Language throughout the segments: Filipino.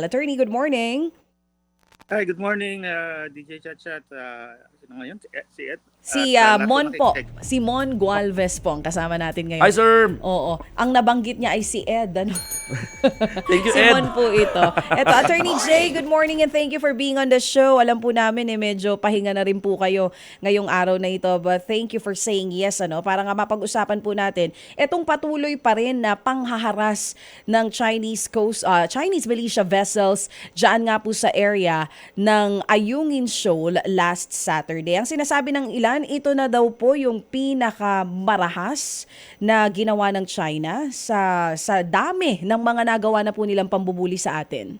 Attorney, good morning. Hi, good morning, uh, DJ Chat-Chat. Uh, sino ngayon? Si Ed? Si, uh, lahat Mon po, si Mon Gualvez po ang kasama natin ngayon. Hi, sir. Oo. Ang nabanggit niya ay si Ed. Ano? Thank you, si Ed. Mon po ito. Eto, Attorney Jay, good morning and thank you for being on the show. Alam po namin eh, medyo pahinga na rin po kayo ngayong araw na ito. But thank you for saying yes, ano, para nga mapag-usapan po natin. Etong patuloy pa rin na panghaharas ng Chinese coast, ah, Chinese militia vessels dyan nga po sa area ng Ayungin Shoal last Saturday. Ang sinasabi ng ilan, ito na daw po yung pinakamarahas na ginawa ng China sa sa dami ng mga nagawa na po nilang pambubuli sa atin.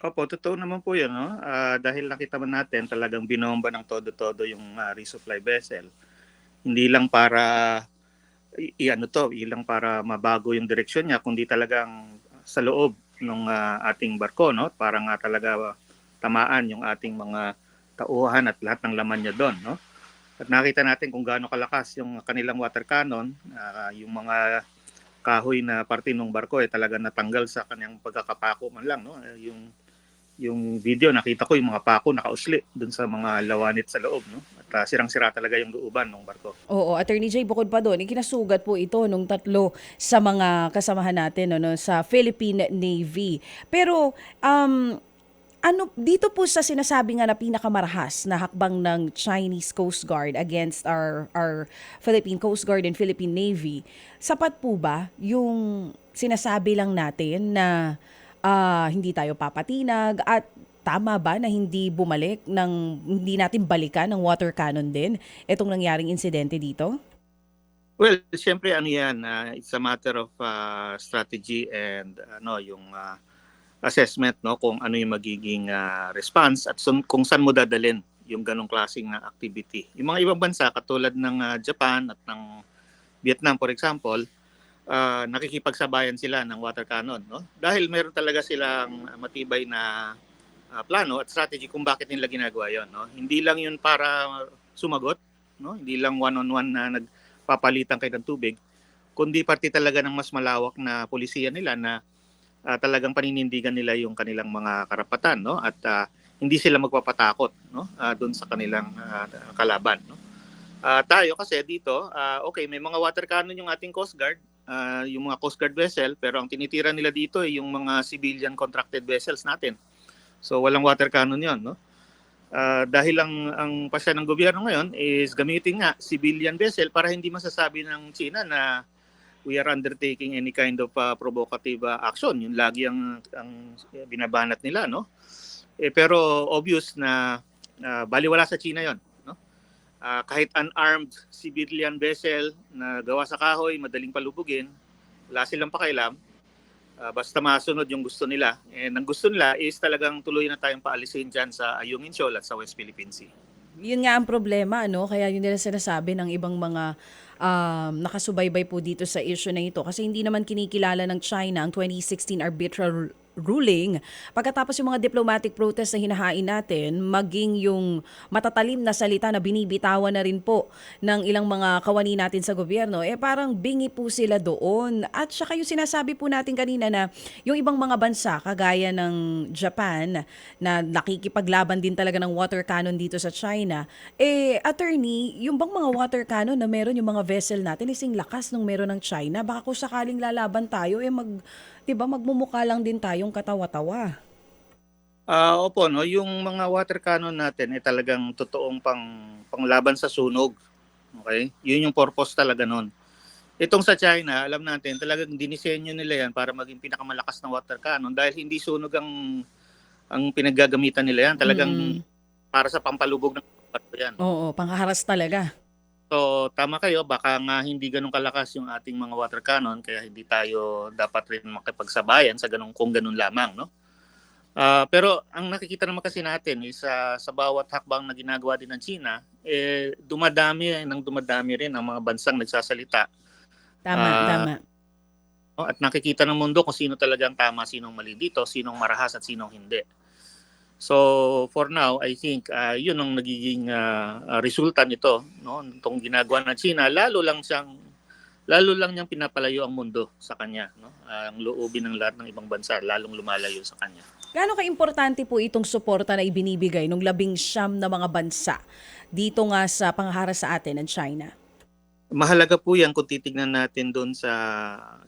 Opo, totoo naman po yun. No? Ah, dahil nakita man natin talagang binomba ng todo-todo yung uh, resupply vessel. Hindi lang para i-ano to, hindi lang para mabago yung direksyon niya, kundi talagang sa loob ng ating barko, no? Para nga talaga tamaan yung ating mga tauhan at lahat ng laman niya doon, no? At nakita natin kung gaano kalakas yung kanilang water cannon, ah, yung mga kahoy na parte ng barko eh talaga natanggal sa kanyang pagkakapako man lang, no? Eh, Yung yung video nakita ko yung mga pako nakausli dun sa mga lawanit sa loob, no? At ah, sirang-sira talaga yung looban ng barko. Oo, Attorney Jay, bukod pa doon, ikinasugat po ito nung tatlo sa mga kasamahan natin ano, sa Philippine Navy. Pero, um, ano, dito po sa sinasabi nga na pinakamarahas na hakbang ng Chinese Coast Guard against our, our Philippine Coast Guard and Philippine Navy, sapat po ba yung sinasabi lang natin na ah, hindi tayo papatinag at tama ba na hindi bumalik ng hindi natin balikan ng water cannon din itong nangyaring insidente dito? Well, siyempre ano yan, ah, it's a matter of ah, strategy and ano yung ah, assessment no kung ano yung magiging ah, response at sun- kung saan mo dadalhin yung ganong klaseng ah, activity. Yung mga ibang bansa katulad ng ah, Japan at ng Vietnam for example, ah, nakikipagsabayan sila ng water cannon no? Dahil meron talaga silang matibay na ah, plano at strategy kung bakit nila ginagawa yon no? Hindi lang yun para sumagot no? Hindi lang one on one na nagpapalitan kayo ng tubig kundi parte talaga ng mas malawak na polisiya nila na ah, talagang paninindigan nila yung kanilang mga karapatan no? At ah, hindi sila magpapatakot no? Ah, doon sa kanilang ah, kalaban no? Ah, tayo kasi dito ah, okay may mga water cannon yung ating Coast Guard ah, yung mga Coast Guard vessel pero ang tinitira nila dito ay yung mga civilian contracted vessels natin. So walang water cannon yon no? Ah, dahil ang ang pasya ng gobyerno ngayon is gamitin nga civilian vessel para hindi masasabi ng China na we are undertaking any kind of uh, provocative uh, action. Yun lagi ang ang binabanat nila, no? Eh, pero obvious na uh, baliwala sa China 'yon, no? Ah, kahit unarmed civilian vessel na gawa sa kahoy, madaling palubugin, wala silang pakialam. Ah, basta masunod yung gusto nila. And ang gusto nila is talagang tuloy na tayong paalisin dyan sa Ayungin Shoal at sa West Philippine Sea. Yun nga ang problema, ano? Kaya yun nila sinasabi ng ibang mga um, nakasubaybay po dito sa issue na ito. Kasi hindi naman kinikilala ng China ang 2016 arbitral ruling. Pagkatapos yung mga diplomatic protest na hinahain natin maging yung matatalim na salita na binibitawan na rin po ng ilang mga kawani natin sa gobyerno eh parang bingi po sila doon. At saka yung sinasabi po natin kanina na yung ibang mga bansa kagaya ng Japan na nakikipaglaban din talaga ng water cannon dito sa China eh attorney yung bang mga water cannon na meron yung mga vessel natin ising lakas nung meron ng China baka kung sakaling lalaban tayo eh mag 'di ba magmumukha lang din tayong katawa-tawa. Ah, opo, no, yung mga water cannon natin ay talagang totoong pang panglaban sa sunog. Okay? Yun yung purpose talaga nun. Itong sa China, alam natin, talagang dinisenyo nila yan para maging pinakamalakas na water cannon dahil hindi sunog ang ang pinaggagamitan nila yan. Talagang Mm. para sa pampalubog ng barko yan. Oo, panghaharas talaga. So, tama kayo, baka nga hindi ganun kalakas yung ating mga water cannon kaya hindi tayo dapat rin makipagsabayan sa ganun kung ganun lamang, no? Ah, pero ang nakikita naman kasi natin is ah, sa bawat hakbang na ginagawa din ng China, eh dumadami nang dumadami rin ang mga bansang nagsasalita. Tama, Ah, tama. At nakikita ng mundo kung sino talagang tama, sinong mali dito, sinong marahas at sinong hindi. So for now, I think ah, yun ang nagiging ah, resulta nito, no? Itong ginagawa ng China, lalo lang siyang lalo lang niyang pinapalayo ang mundo sa kanya, no? Ah, ang loobin ng lahat ng ibang bansa lalong lumalayo sa kanya. Gaano ka-importante po itong suporta na ibinibigay ng labing siyam na mga bansa dito nga sa panghara sa atin ng China? Mahalaga po 'yan kung titignan natin doon sa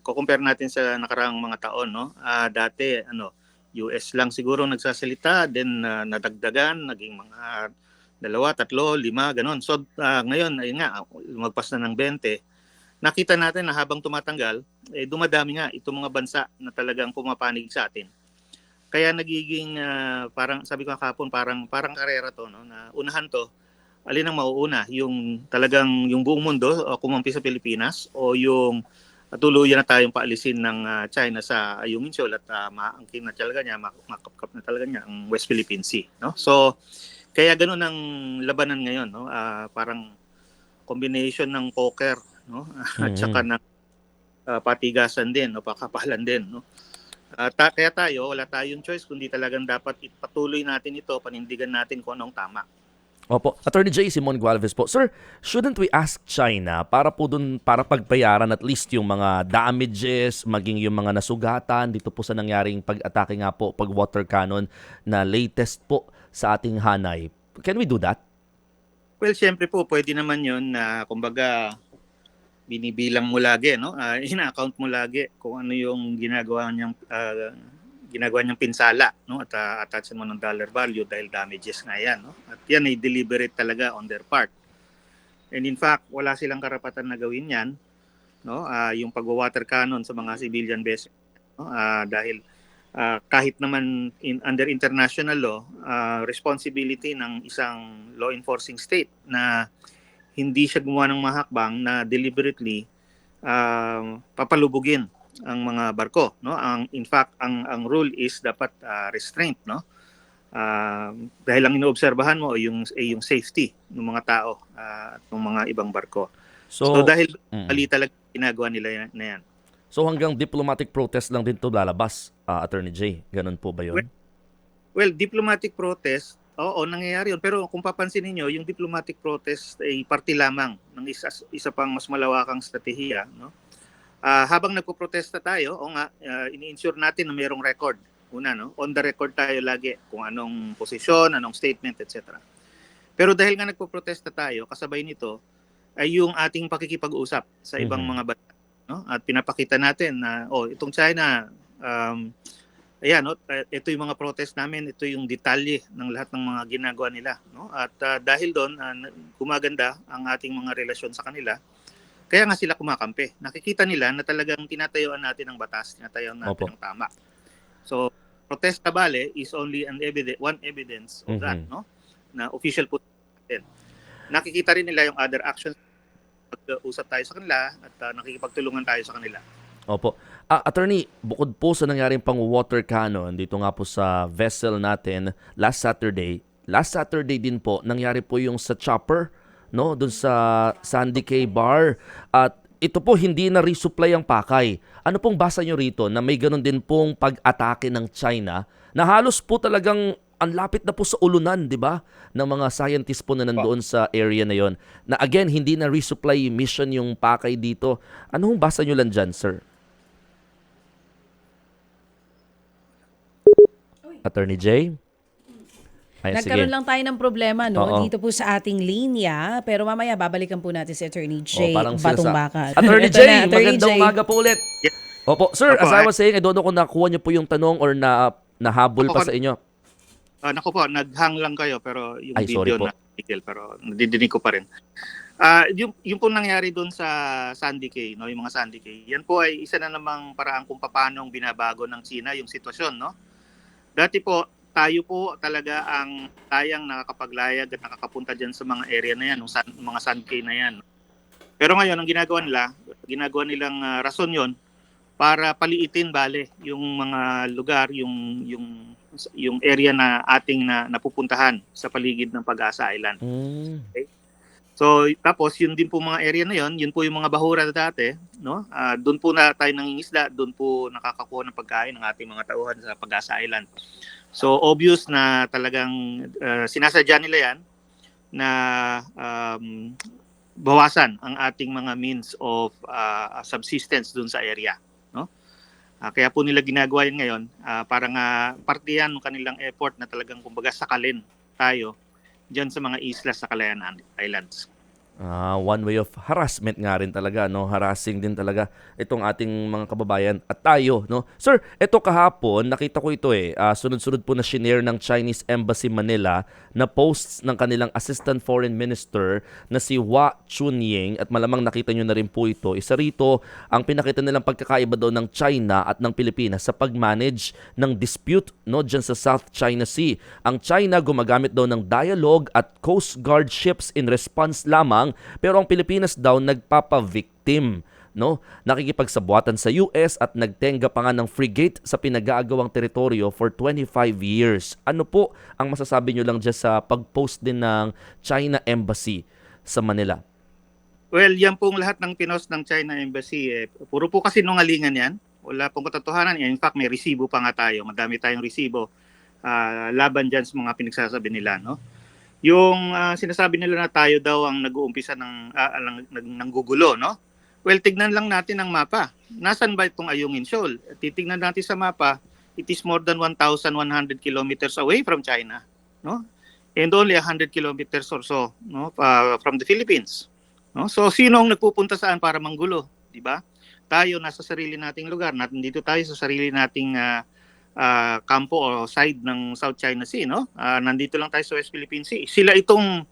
ko-compare natin sa nakaraang mga taon, no? Ah, dati ano, US lang siguro nagsasalita, then ah, nadagdagan, naging mga dalawa, tatlo, lima, ganon. So ah, ngayon, ayun nga, lumagpas na ng 20. Nakita natin na habang tumatanggal, eh, dumadami nga itong mga bansa na talagang pumapanig sa atin. Kaya nagiging ah, parang sabi ko kahapon parang parang karera to no na unahan to alin ang mauuna yung talagang yung buong mundo o kumampi sa Pilipinas o yung uh, tuluyan na tayong paalisin ng ah, China sa Ayungin Shoal at uh, maangkin na talaga niya mak- makapkap na talaga niya ang West Philippine Sea no? So kaya ganoon ang labanan ngayon no? Ah, parang combination ng poker no? At Mhm. saka ng ah, patigasan din no? Pakapalan din no? Ah, ta- kaya tayo wala tayong choice kundi talagang dapat ipatuloy natin ito panindigan natin kung anong tama Opo. Attorney J. Simon Gualvez po. Sir, shouldn't we ask China para po dun, para pagbayaran at least yung mga damages, maging yung mga nasugatan dito po sa nangyaring pag-atake nga po, pag-water cannon na latest po sa ating hanay. Can we do that? Well, syempre po, pwede naman yun na, kumbaga, binibilang mo lagi, no? Ah, ina-account mo lagi kung ano yung ginagawa niyang ah, ginagawa niyang pinsala, no? At uh, attachan mo ng dollar value dahil damages nga yan, no? At yan ay deliberate talaga on their part. And in fact, wala silang karapatan na gawin yan, no? Ah, yung pag-water cannon sa mga civilian vessels, no? Ah, dahil ah, kahit naman in, under international law, ah, responsibility ng isang law enforcing state na hindi siya gumawa ng mga hakbang na deliberately ah, papalubugin ang mga barko no ang in fact ang ang rule is dapat ah, restraint no Ah, dahil ang inoobserbahan mo ay yung ay yung safety ng mga tao ah, at ng mga ibang barko so, So, dahil mm. mali talaga ginagawa nila na yan so hanggang diplomatic protest lang din to lalabas, ah, Attorney J. Ganun po ba yun? Well, diplomatic protest, oo, nangyayari yun. Pero kung papansin niyo yung diplomatic protest ay parte lamang ng isa, isa pang mas malawakang strategiya. No? Ah, habang nagpo-protesta tayo, o nga, ah, ini-ensure natin na mayroong record. Una, no? on the record tayo lagi kung anong posisyon, anong statement, etc. Pero dahil nga nagpo-protesta tayo, kasabay nito ay yung ating pakikipag-usap sa ibang Mhm. mga bansa. No? At pinapakita natin na, oh, itong China, um, ayan, no, eh, ito yung mga protest namin, ito yung detalye ng lahat ng mga ginagawa nila. No? At ah, dahil doon, na- gumaganda ang ating mga relasyon sa kanila, kaya nga sila kumakampi. Nakikita nila na talagang tinatayuan natin ang batas, tinatayuan natin Opo. ang tama. So, protesta bale is only an evidence, one evidence of that, Mhm. no? Na official po natin. Nakikita rin nila yung other actions pag-usap tayo sa kanila at ah, nakikipagtulungan tayo sa kanila. Opo. Ah, attorney, bukod po sa nangyaring pang water cannon dito nga po sa vessel natin last Saturday, last Saturday din po nangyari po yung sa chopper no doon sa Sandy Cay Bar at ito po hindi na resupply ang pakay. Ano pong basa nyo rito na may ganun din pong pag-atake ng China na halos po talagang ang lapit na po sa ulunan, di ba? Ng mga scientists po na nandoon sa area na yon. Na again, hindi na resupply mission yung pakay dito. Ano hong basa nyo lang dyan, sir? Attorney J? Ay, Nagkaroon sige. lang tayo ng problema no Oo. dito po sa ating linya pero mamaya babalikan po natin si Attorney J. Oh, parang Batong sinasa- Bakat. Attorney Ito J, na, Attorney magandang J. umaga po ulit. Yeah. Opo, sir, Opo, as I ay- was saying, I don't know kung nakuha niyo po yung tanong or na nahabol pa Opo, sa inyo. Ah, naku po, naghang lang kayo pero yung Ay, sorry video po. na tigil pero nadidinig ko pa rin. Ah, yung yung po nangyari doon sa Sandy Cay, no, yung mga Sandy Cay. Yan po ay isa na namang paraan kung paano binabago ng China yung sitwasyon, no. Dati po tayo po talaga ang tayang nakakapaglayag at nakakapunta diyan sa mga area na yan, yung san, mga Sandy Cay na yan. Pero ngayon ang ginagawa nila, ginagawa nilang ah, rason 'yon para paliitin bale yung mga lugar, yung yung yung area na ating na napupuntahan sa paligid ng Pag-asa Island. Mm. So tapos yun din po mga area na yun, yun po yung mga bahura dati, no? Ah, doon po na tayo nangingisda, doon po nakakakuha ng pagkain ng ating mga tauhan sa Pag-asa Island. So obvious na talagang ah, sinasadya nila yan na um, bawasan ang ating mga means of ah, subsistence dun sa area, no? Ah, kaya po nila ginagawa yan ngayon, ah, para nga parte yan ng kanilang effort na talagang kumbaga sakalin tayo diyan sa mga isla sa Calayan Islands. Ah, one way of harassment nga rin talaga, no? Harassing din talaga itong ating mga kababayan at tayo, no? Sir, ito kahapon, nakita ko ito eh. ah, sunod-sunod po na shinare ng Chinese Embassy Manila na posts ng kanilang Assistant Foreign Minister na si Hua Chunying at malamang nakita nyo na rin po ito. Isa rito, ang pinakita nilang pagkakaiba daw ng China at ng Pilipinas sa pag-manage ng dispute no dyan sa South China Sea. Ang China gumagamit daw ng dialogue at Coast Guard ships in response lamang pero ang Pilipinas daw nagpapa-victim no? Nakikipagsabuatan sa US at nagtenga pa nga ng frigate sa pinag-aagawang teritoryo for 25 years. Ano po ang masasabi nyo lang dyan sa pag-post din ng China Embassy sa Manila? Well, yan pong lahat ng pinos ng China Embassy. Eh. Puro po kasi nungalingan yan. Wala pong katotohanan. In fact, may resibo pa nga tayo. Madami tayong resibo ah, laban dyan sa mga pinagsasabi nila. No? Yung ah, sinasabi nila na tayo daw ang nag-uumpisa ng, ah, ng, ng, ng. No? Well, tignan lang natin ang mapa. Nasaan ba itong Ayungin Shoal? Titignan natin sa mapa, it is more than 1,100 kilometers away from China. No? And only 100 kilometers or so no, pa- from the Philippines. No? So sino ang nagpupunta saan para manggulo, 'di ba? Tayo nasa sarili nating lugar, natin dito tayo sa sarili nating ah, ah, kampo o side ng South China Sea, no? Ah, nandito lang tayo sa West Philippine Sea. Sila itong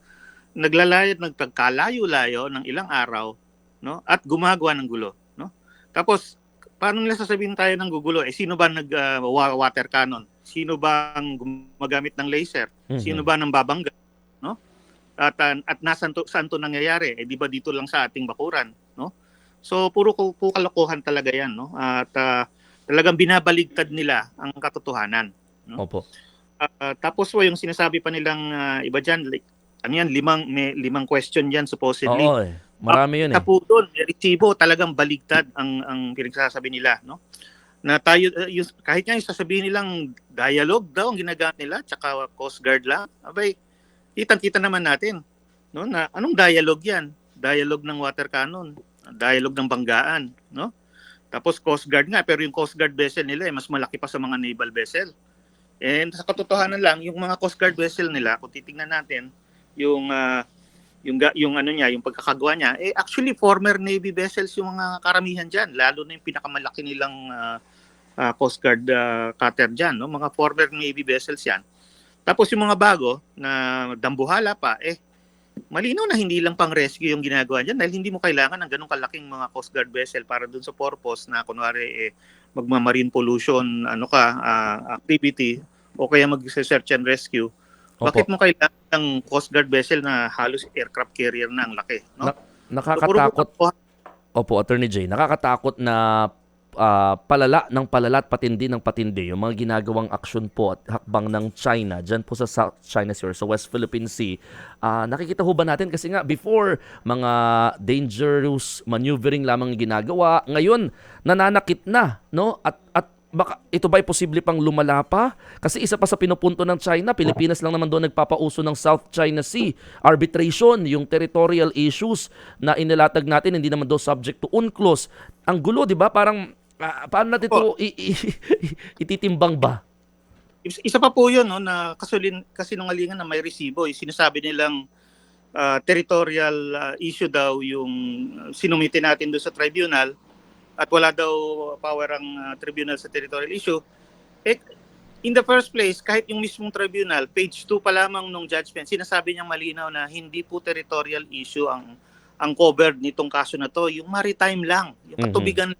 naglalayat, nagpagkalayo-layo ng ilang araw, no? At gumagawa ng gulo, no? Tapos paano nila sasabihin tayo ng gugulo? Eh sino ba nag wa- water cannon? Sino ba ang gumagamit ng laser? Sino ba nang babangga, no? At uh, at nasan to, saan to nangyayari? Eh di ba dito lang sa ating bakuran, no? So puro po kalokohan talaga 'yan, no? At ah, talagang binabaligtad nila ang katotohanan. Opo. Ah, tapos po yung sinasabi pa nilang ah, iba diyan, like, ano yan, limang may limang question diyan supposedly. Oo eh. Marami yun eh. Sa po doon, may resibo, talagang baligtad ang ang pinagsasabi nila, no? Na tayo uh, yung, kahit nga yung sasabihin nilang dialogue daw ang ginagamit nila, tsaka Coast Guard lang. Abay, kitang-kita naman natin, no? Na anong dialogue 'yan? Dialogue ng water cannon, dialogue ng banggaan, no? Tapos Coast Guard nga, pero yung Coast Guard vessel nila eh, mas malaki pa sa mga naval vessel. And sa katotohanan lang, yung mga Coast Guard vessel nila, kung titingnan natin, yung ah, yung yung ano niya, yung pagkakagawa niya, eh actually former Navy vessels yung mga karamihan diyan, lalo na yung pinakamalaki nilang ah, ah, Coast Guard ah, cutter diyan, no? Mga former Navy vessels 'yan. Tapos yung mga bago na dambuhala pa, eh malinaw na hindi lang pang rescue yung ginagawa diyan dahil hindi mo kailangan ng ganung kalaking mga Coast Guard vessel para dun sa purpose na kunwari eh magma-marine pollution ano ka ah, activity o kaya mag-search and rescue Opo. bakit mo kailangan ng Coast Guard vessel na halos aircraft carrier na ang laki? No? Nakakatakot. So, Opo, Attorney Jay. Nakakatakot na ah, palala ng palala at patindi ng patindi yung mga ginagawang aksyon po at hakbang ng China dyan po sa South China Sea or sa West Philippine Sea. Ah, nakikita ho ba natin kasi nga before mga dangerous maneuvering lamang ginagawa, ngayon nananakit na, no? At at baka ito ba ay posible pang lumala pa? Kasi isa pa sa pinupunto ng China, Pilipinas lang naman doon nagpapauso ng South China Sea. Arbitration, yung territorial issues na inilatag natin, hindi naman daw subject to UNCLOS. Ang gulo, di ba? Parang, ah, paano natin ito i- ititimbang ba? Is- Isa pa po yun, no, na kasulin, kasinungalingan na may resibo. Yung sinasabi nilang ah, territorial ah, issue daw yung uh, sinumite natin doon sa tribunal at wala daw power ang ah, tribunal sa territorial issue. Eh, in the first place, kahit yung mismong tribunal, page 2 pa lamang nung judgment, sinasabi niyang malinaw na hindi po territorial issue ang ang covered nitong kaso na to, yung maritime lang, yung Mhm. katubigan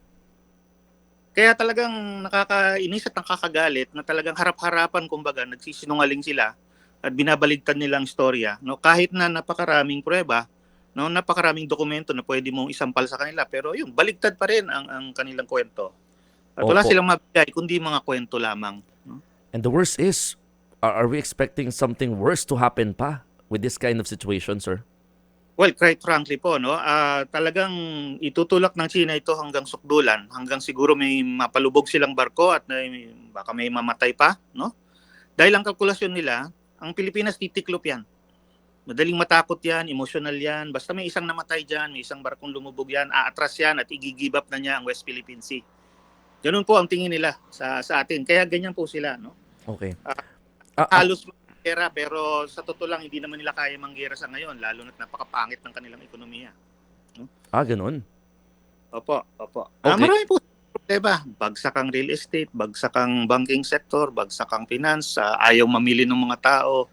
kaya talagang nakakainis at nakakagalit na talagang harap-harapan kumbaga nagsisinungaling sila at binabaligtad nilang storya no kahit na napakaraming prueba no napakaraming dokumento na pwede mong isampal sa kanila pero yun baligtad pa rin ang ang kanilang kwento at wala Opo. silang mabigay kundi mga kwento lamang no? And the worst is, are, are we expecting something worse to happen pa with this kind of situation, sir? Well, quite frankly po, no, ah, talagang itutulak ng China ito hanggang sukdulan, hanggang siguro may mapalubog silang barko at may, baka may mamatay pa, no? Dahil ang kalkulasyon nila, ang Pilipinas titiklop yan. Madaling matakot yan, emotional yan. Basta may isang namatay dyan, may isang barkong lumubog yan, aatras yan at i-give up na niya ang West Philippine Sea. Ganun po ang tingin nila sa sa atin. Kaya ganyan po sila, no? Okay. Ah, ah, Halos manggera pero sa totoo lang hindi naman nila kaya manggera sa ngayon lalo na't napakapangit ng kanilang ekonomiya. ah, ganun. Opo, opo. Ah, Okay. marami po problema. Bagsak ang real estate, bagsak ang banking sector, bagsak ang finance, ah, ayaw mamili ng mga tao.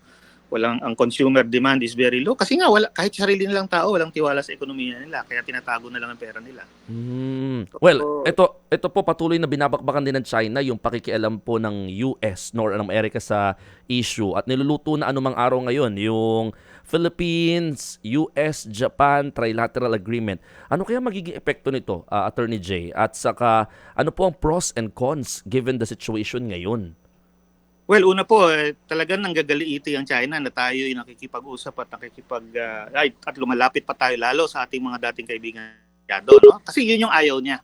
Walang ang consumer demand is very low kasi nga wala kahit sarili nilang tao walang tiwala sa ekonomiya nila kaya tinatago na lang ang pera nila. Hmm. Well, ito ito po patuloy na binabakbakan din ng China yung pakikialam po ng US, North America sa issue at niluluto na anumang araw ngayon yung Philippines, US, Japan trilateral agreement. Ano kaya magiging epekto nito, ah, Attorney Jay? At saka ano po ang pros and cons given the situation ngayon? Well, una po, eh, talagang nanggagaliiti ang China na tayo ay nakikipag-usap at nakikipag ah, ay, at lumalapit pa tayo lalo sa ating mga dating kaibigan Yado, no? Kasi yun yung ayaw niya.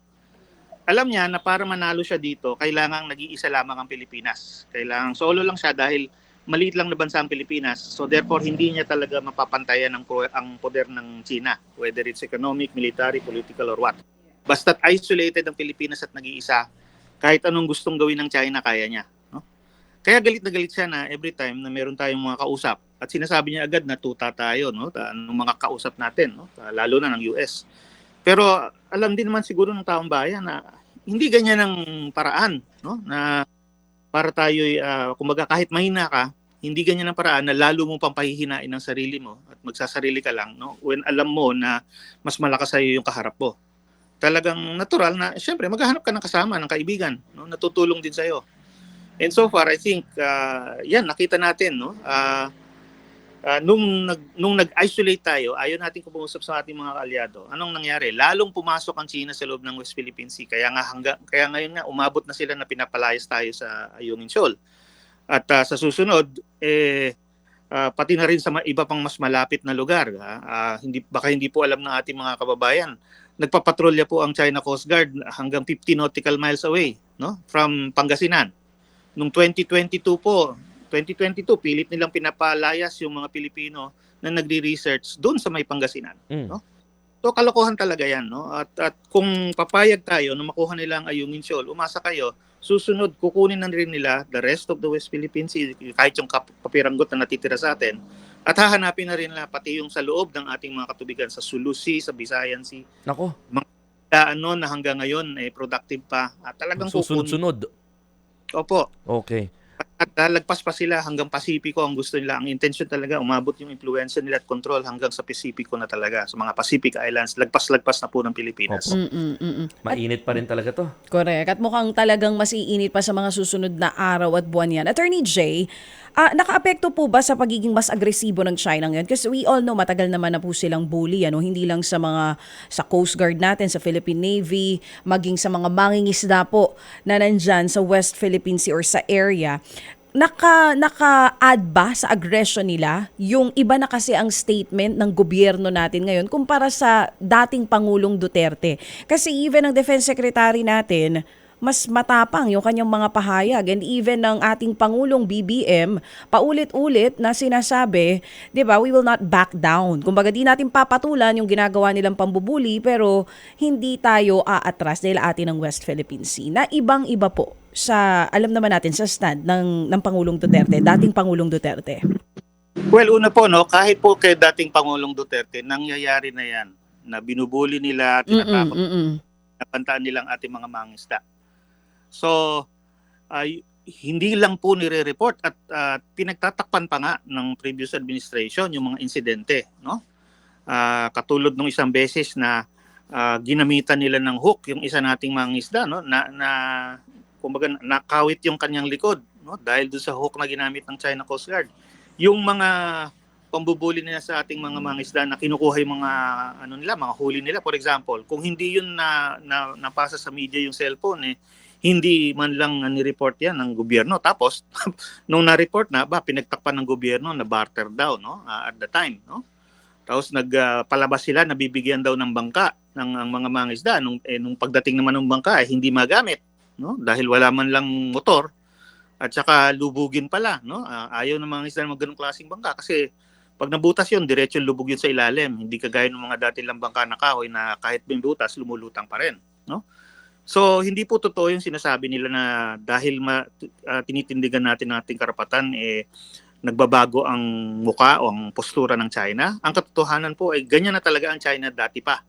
Alam niya na para manalo siya dito, kailangang nag-iisa lamang ang Pilipinas. Kailangang solo lang siya dahil maliit lang na bansa ang Pilipinas. So therefore, hindi niya talaga mapapantayan ang, ang poder ng China, whether it's economic, military, political, or what. Basta't isolated ang Pilipinas at nag-iisa, kahit anong gustong gawin ng China, kaya niya. Kaya galit na galit siya na every time na meron tayong mga kausap at sinasabi niya agad na tuta tayo no anong mga kausap natin no lalo na ng US. Pero alam din naman siguro ng taong bayan na hindi ganyan ang paraan no na para tayo kumbaga kahit mahina ka hindi ganyan ang paraan na lalo mo pang pahihinain ang sarili mo at magsasarili ka lang no when alam mo na mas malakas sa yung kaharap mo. Talagang natural na syempre maghahanap ka ng kasama ng kaibigan no natutulong din sa iyo. And so far, I think, uh, yan, nakita natin, no? Uh, uh, nung, nag, nung nag-isolate tayo, ayaw natin kumusap sa ating mga kalyado. Anong nangyari? Lalong pumasok ang China sa loob ng West Philippine Sea. Kaya nga, hangga, kaya ngayon nga, umabot na sila na pinapalayas tayo sa Ayungin Shoal. At uh, sa susunod, eh, uh, pati na rin sa iba pang mas malapit na lugar. ha? Ah, hindi, baka hindi po alam ng ating mga kababayan. Nagpapatrolya po ang China Coast Guard hanggang 50 nautical miles away no, from Pangasinan nung 2022 po, 2022, pilit nilang pinapalayas yung mga Pilipino na nagre-research doon sa may Pangasinan. Mm. No? So kalokohan talaga yan. No? At, at kung papayag tayo na makuha nila ang Ayungin Shoal, umasa kayo, susunod, kukunin na rin nila the rest of the West Philippine Sea, kahit yung kap- papiranggot na natitira sa atin, at hahanapin na rin nila pati yung sa loob ng ating mga katubigan sa Sulu Sea, sa Visayan Sea, Nako, na ano na hanggang ngayon eh, productive pa. At talagang susunod-sunod. Opo. Okay. At lalagpas pa sila hanggang Pasipiko ang gusto nila. Ang intention talaga, umabot yung influensya nila at control hanggang sa Pasipiko na talaga. Sa mga Pacific Islands, lagpas-lagpas na po ng Pilipinas. Opo. Mm-mm, Mainit pa rin talaga to. Correct. At mukhang talagang mas iinit pa sa mga susunod na araw at buwan yan. Attorney Jay, ah, nakaapekto po ba sa pagiging mas agresibo ng China ngayon? Kasi we all know matagal naman na po silang bully, ano? hindi lang sa mga sa Coast Guard natin, sa Philippine Navy, maging sa mga mangingisda po na nandyan sa West Philippine Sea or sa area naka naka-add ba sa aggression nila yung iba na kasi ang statement ng gobyerno natin ngayon kumpara sa dating Pangulong Duterte. Kasi even ang Defense Secretary natin, mas matapang yung kanyang mga pahayag and even ng ating Pangulong BBM paulit-ulit na sinasabi, 'di ba, we will not back down. Kumbaga di natin papatulan yung ginagawa nilang pambubuli pero hindi tayo aatras dahil atin ng West Philippine Sea. Na ibang-iba po sa alam naman natin sa stand ng ng Pangulong Duterte, dating Pangulong Duterte. Well, una po, no, kahit po kay dating Pangulong Duterte, nangyayari na yan na binubuli nila, tinatakot, napantaan nilang ating mga mangisda. So, ay hindi lang po nire-report at ah, pinagtatakpan pa nga ng previous administration yung mga insidente, no? Ah, katulad nung isang beses na ah, ginamitan nila ng hook yung isa nating mangisda, no? Na, na kumbaga nakawit yung kanyang likod, no? Dahil doon sa hook na ginamit ng China Coast Guard. Yung mga pambubuli nila sa ating mga mangisda na kinukuha yung mga ano nila, mga huli nila for example, kung hindi yun na, na napasa sa media yung cellphone eh, hindi man lang ni-report yan ng gobyerno. Tapos, nung na-report na, ba, pinagtakpan ng gobyerno na barter daw, no? ah, at the time, no? Tapos nagpalabas sila, nabibigyan daw ng bangka ng ang mga mangisda. Nung, eh, nung pagdating naman ng bangka, eh, hindi magamit, no? Dahil wala man lang motor. At saka lubugin pala, no? Ah, ayaw ng mga isda ng ganung klaseng bangka kasi Pag nabutas yun, diretso lubog yun sa ilalim. Hindi kagaya ng mga dati lang bangka na kahoy na kahit may butas, lumulutang pa rin. No? So, hindi po totoo yung sinasabi nila na dahil ma, ah, tinitindigan natin ating karapatan, eh, nagbabago ang muka o ang postura ng China. Ang katotohanan po ay ganyan na talaga ang China dati pa.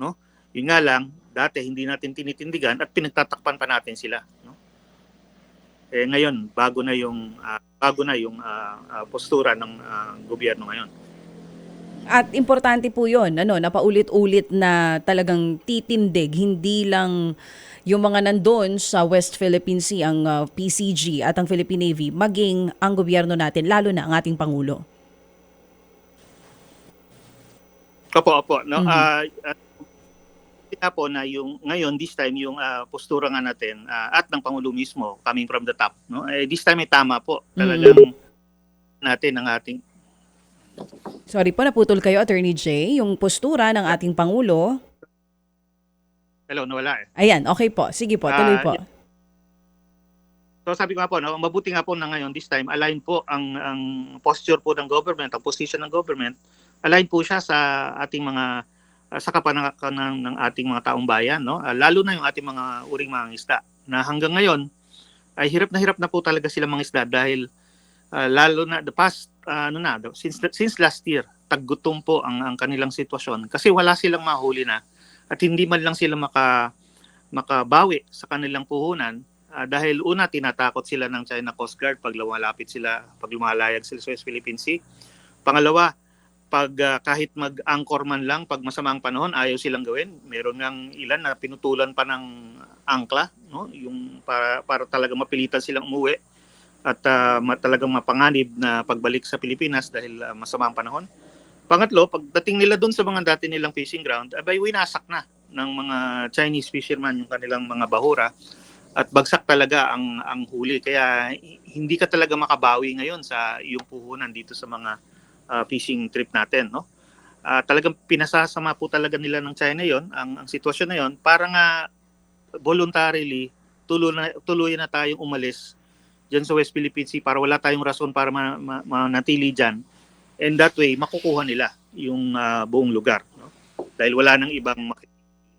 No? Yun nga lang, dati hindi natin tinitindigan at pinagtatakpan pa natin sila. No? Eh, ngayon, bago na yung ah, bago na yung ah, ah, postura ng ah, gobyerno ngayon. At importante po yun, ano, napaulit-ulit na talagang titindig, hindi lang yung mga nandun sa West Philippine Sea, ang uh, PCG at ang Philippine Navy, maging ang gobyerno natin, lalo na ang ating Pangulo. Opo, opo. No? Mhm. Ah, ah, kaya po na yung ngayon this time yung ah, postura nga natin ah, at ng pangulo mismo coming from the top no eh, this time ay tama po talagang natin ang ating Sorry po, naputol kayo, Attorney J. Yung postura ng ating Pangulo. hello nawala eh Ayan, okay po. Sige po, tuloy Ah, po. So sabi ko nga po, no, ang mabuti nga po na ngayon this time align po ang ang posture po ng government, ang position ng government, align po siya sa ating mga sa kapanakan ng, ng ating mga taong bayan, no? Ah, lalo na yung ating mga uring mga isda na hanggang ngayon ay hirap na hirap na po talaga sila mga isda dahil ah, lalo na the past ano na since since last year taggutom po ang ang kanilang sitwasyon kasi wala silang mahuli na at hindi man lang sila maka makabawi sa kanilang puhunan Ah, dahil una tinatakot sila ng China Coast Guard pag lumalapit sila, pag lumalayag sila sa West Philippine Sea. Pangalawa, pag ah, kahit mag-anchor man lang pag masamang panahon, ayaw silang gawin. Meron ngang ilan na pinutulan pa ng angkla, no? Yung para para talaga mapilitan silang umuwi at ma- talagang mapanganib na pagbalik sa Pilipinas dahil ah, masamang panahon. Pangatlo, pagdating nila doon sa mga dati nilang fishing ground, abay winasak na ng mga Chinese fishermen yung kanilang mga bahura. At bagsak talaga ang ang huli. Kaya hi- hindi ka talaga makabawi ngayon sa iyong puhunan dito sa mga ah, fishing trip natin no? Ah, talagang pinasasama po talaga nila ng China yon ang ang sitwasyon na yon para nga voluntarily tuloy na tuloy na tayong umalis diyan sa West Philippine Sea para wala tayong rason para ma- ma- manatili diyan and that way makukuha nila yung ah, buong lugar no? Dahil wala nang ibang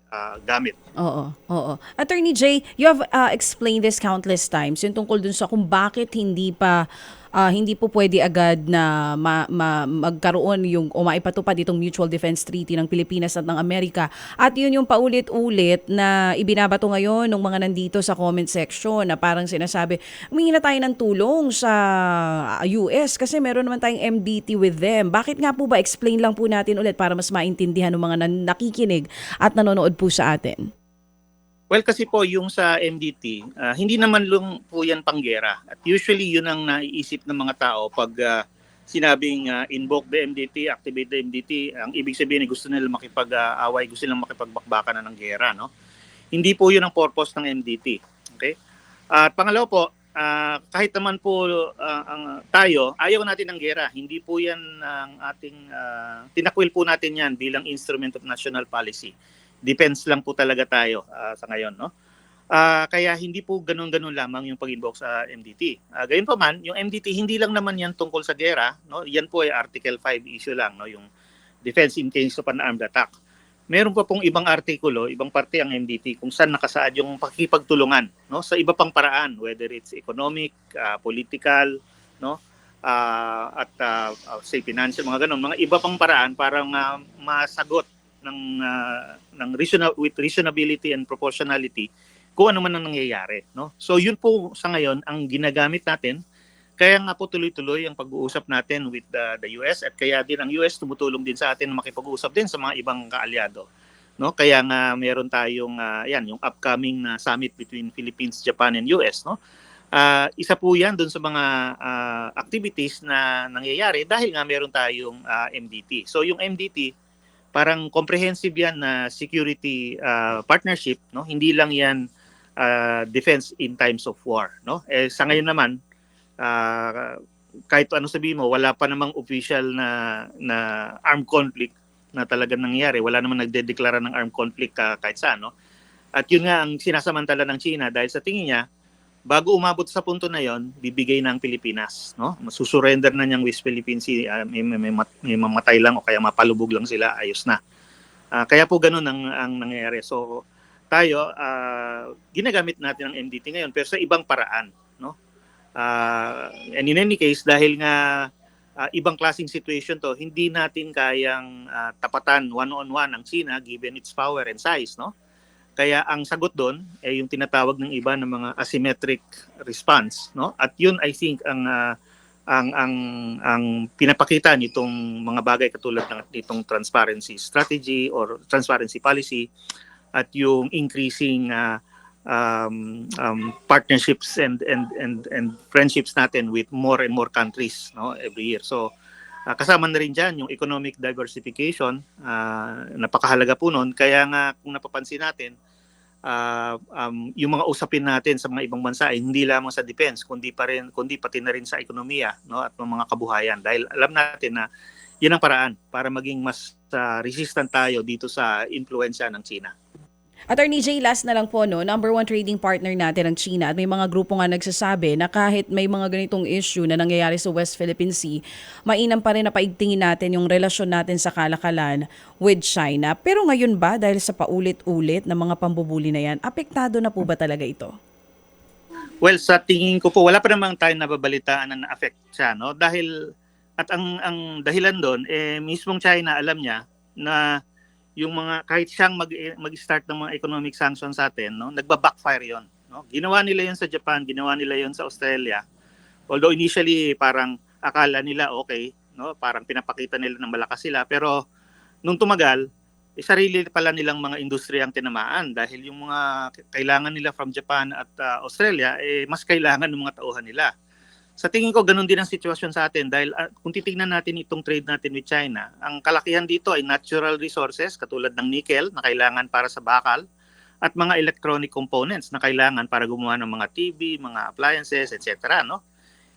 ah, gamit. Oo, oo. Attorney J, you have uh, explained this countless times, yung tungkol dun sa kung bakit hindi pa ah, hindi po pwede agad na ma, ma- magkaroon yung o maipatupad itong Mutual Defense Treaty ng Pilipinas at ng Amerika. At yun yung paulit-ulit na ibinabato ngayon ng mga nandito sa comment section na parang sinasabi, humingi na tayo ng tulong sa US kasi meron naman tayong MDT with them. Bakit nga po ba? Explain lang po natin ulit para mas maintindihan ng mga nakikinig at nanonood po sa atin. Well, kasi po yung sa MDT, ah, hindi naman lang po yan panggera. At usually yun ang naiisip ng mga tao pag ah, sinabing ah, invoke the MDT, activate the MDT, ang ibig sabihin ay gusto nila makipag-away, gusto nila makipagbakbakan na ng gera. No? Hindi po yun ang purpose ng MDT. Okay? At pangalawa po, ah, kahit naman po ah, ang tayo, ayaw natin ng gera. Hindi po yan ang ating, ah, tinakwil po natin yan bilang instrument of national policy defense lang po talaga tayo ah, sa ngayon, no? Ah, kaya hindi po ganun-ganun lamang yung pag-invoke sa MDT. Uh, gayon pa man, yung MDT hindi lang naman yan tungkol sa gera, no? Yan po ay Article 5 issue lang, no? Yung defense in case of an armed attack. Meron pa pong ibang artikulo, ibang parte ang MDT kung saan nakasaad yung pakikipagtulungan, no? Sa iba pang paraan, whether it's economic, ah, political, no? Ah, at ah, ah, say financial mga ganun, mga iba pang paraan para nga masagot ng ah, ng reasona- with reasonability and proportionality kung ano man ang nangyayari no? So yun po sa ngayon ang ginagamit natin. Kaya nga po tuloy-tuloy ang pag-uusap natin with the, the US at kaya din ang US tumutulong din sa atin na makipag-usap din sa mga ibang kaalyado no? Kaya nga meron tayong ah, yan yung upcoming na summit between Philippines, Japan and US no? Ah, isa po yan doon sa mga ah, activities na nangyayari dahil nga meron tayong ah, MDT. So yung MDT parang comprehensive yan na security ah, partnership, no? Hindi lang yan ah, defense in times of war, no? Eh sa ngayon naman ah, kahit ano sabihin mo, wala pa namang official na na armed conflict na talagang nangyayari. Wala namang nagdedeklara ng armed conflict ah, kahit saan, no? At yun nga ang sinasamantala ng China dahil sa tingin niya bago umabot sa punto na yon, bibigay ng Pilipinas, no? Masusurrender na niyang West Philippine Sea, ah, may, may, may, mat- may mamatay lang o kaya mapalubog lang sila, ayos na. Ah, kaya po ganun ang, ang nangyayari. So, tayo, ah, ginagamit natin ang MDT ngayon, pero sa ibang paraan, no? Ah, and in any case, dahil nga ah, ibang klaseng situation to, hindi natin kayang ah, tapatan one-on-one ang China given its power and size, no? Kaya ang sagot doon ay yung tinatawag ng iba ng mga asymmetric response, no? At yun I think ang ah, ang ang ang pinapakita nitong mga bagay katulad ng nitong transparency strategy or transparency policy at yung increasing ah, um, um, partnerships and and and and friendships natin with more and more countries no every year. So ah, kasama na rin diyan yung economic diversification ah, napakahalaga po noon kaya nga kung napapansin natin ah, um, yung mga usapin natin sa mga ibang bansa ay hindi lamang sa defense kundi pa rin kundi pati na rin sa ekonomiya no at mga kabuhayan dahil alam natin na yun ang paraan para maging mas ah, resistant tayo dito sa influensya ng China. Attorney J, last na lang po, no? number one trading partner natin ang China at may mga grupo nga nagsasabi na kahit may mga ganitong issue na nangyayari sa West Philippine Sea, mainam pa rin na paigtingin natin yung relasyon natin sa kalakalan with China. Pero ngayon ba, dahil sa paulit-ulit na mga pambubuli na yan, apektado na po ba talaga ito? Well, sa tingin ko po, wala pa namang tayo nababalitaan na na-affect siya, no? Dahil, at ang, ang dahilan doon, eh, mismong China, alam niya na yung mga, kahit siyang mag, mag-start ng mga economic sanctions sa atin, no? Nagba-backfire yon no? Ginawa nila yon sa Japan, ginawa nila yon sa Australia. Although initially, parang akala nila okay, no? Parang pinapakita nila na malakas sila. Pero, nung tumagal, eh, sarili pala nilang mga industriya ang tinamaan dahil yung mga kailangan nila from Japan at uh, Australia eh mas kailangan ng mga tauhan nila. Sa tingin ko ganun din ang sitwasyon sa atin dahil uh, kung titingnan natin itong trade natin with China, ang kalakihan dito ay natural resources katulad ng nickel na kailangan para sa bakal at mga electronic components na kailangan para gumawa ng mga TV, mga appliances, etc. No?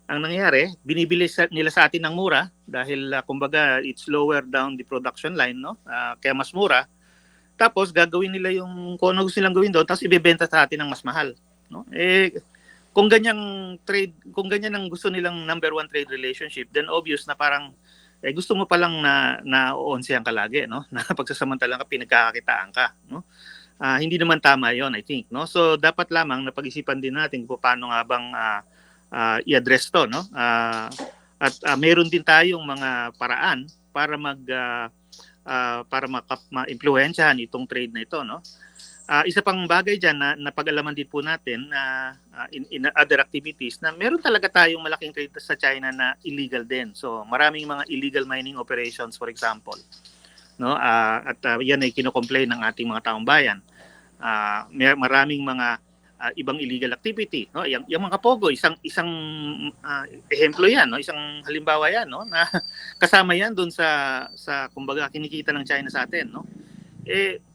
Ang nangyayari, binibili sa, nila sa atin ng mura dahil uh, kumbaga it's lower down the production line, no? Uh, kaya mas mura. Tapos gagawin nila yung kung ano gusto nilang gawin doon, tapos ibebenta sa atin ng mas mahal, no? Eh kung ganyang trade, kung ganyan ang gusto nilang number one trade relationship, then obvious na parang eh gusto mo pa lang na na oonsihan ka lagi, no? Na pagsasamantalang ka pinagkakakitaan ka, no? Ah, hindi naman tama 'yon, I think, no? So dapat lamang napag-isipan din natin kung paano nga bang ah, ah, i-address 'to, no? Ah, at ah, meron din tayong mga paraan para mag ah, ah, para maka- ma-impluwensyahan itong trade na ito, no? Ah, isa pang bagay diyan na napag-alaman din po natin na ah, in, in other activities na meron talaga tayong malaking trade sa China na illegal din. So, maraming mga illegal mining operations for example. No? Ah, at ah, yan ay kino-complain ng ating mga taong bayan. Ah, may maraming mga ah, ibang illegal activity, no? Yung, yung mga pogo, isang isang ah, ehemplo 'yan, no? Isang halimbawa 'yan, no? Na kasama 'yan doon sa sa kumbaga kinikita ng China sa atin, no? Eh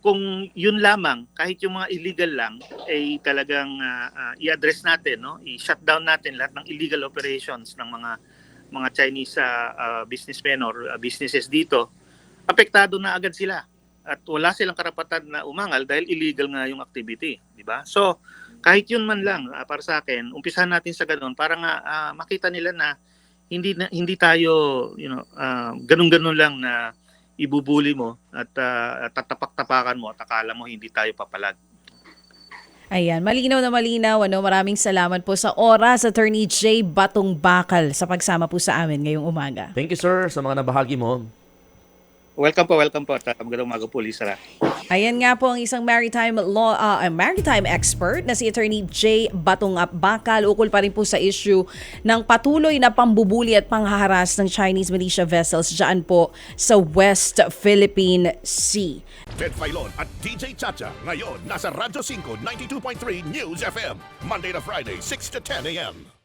kung yun lamang, kahit yung mga illegal lang, ay talagang ah, ah, i-address natin, no? I-shut down natin lahat ng illegal operations ng mga mga Chinese ah, ah, businessmen or ah, businesses dito, apektado na agad sila. At wala silang karapatan na umangal dahil illegal nga yung activity, di ba? So, kahit yun man lang ah, para sa akin, umpisahan natin sa ganun para nga ah, makita nila na hindi na, hindi tayo, you know, ah, ganun-ganun lang na ibubuli mo at ah, tatapak-tapakan mo at akala mo hindi tayo papalag. Ayan, malinaw na malinaw. Ano, maraming salamat po sa oras, Attorney J. Batong Bakal, sa pagsama po sa amin ngayong umaga. Thank you sir sa mga nabahagi mo. Welcome po, welcome po. Magandang umaga po, Lisa. Ayan nga po ang isang maritime law uh, maritime expert na si Attorney J. Batongap Bakal ukol pa rin po sa issue ng patuloy na pambubuli at panghaharas ng Chinese militia vessels diyan po sa West Philippine Sea. Ted Filon at DJ Chacha. Ngayon, nasa Radyo 5, 92.3 News FM. Monday to Friday, 6 to 10 a.m.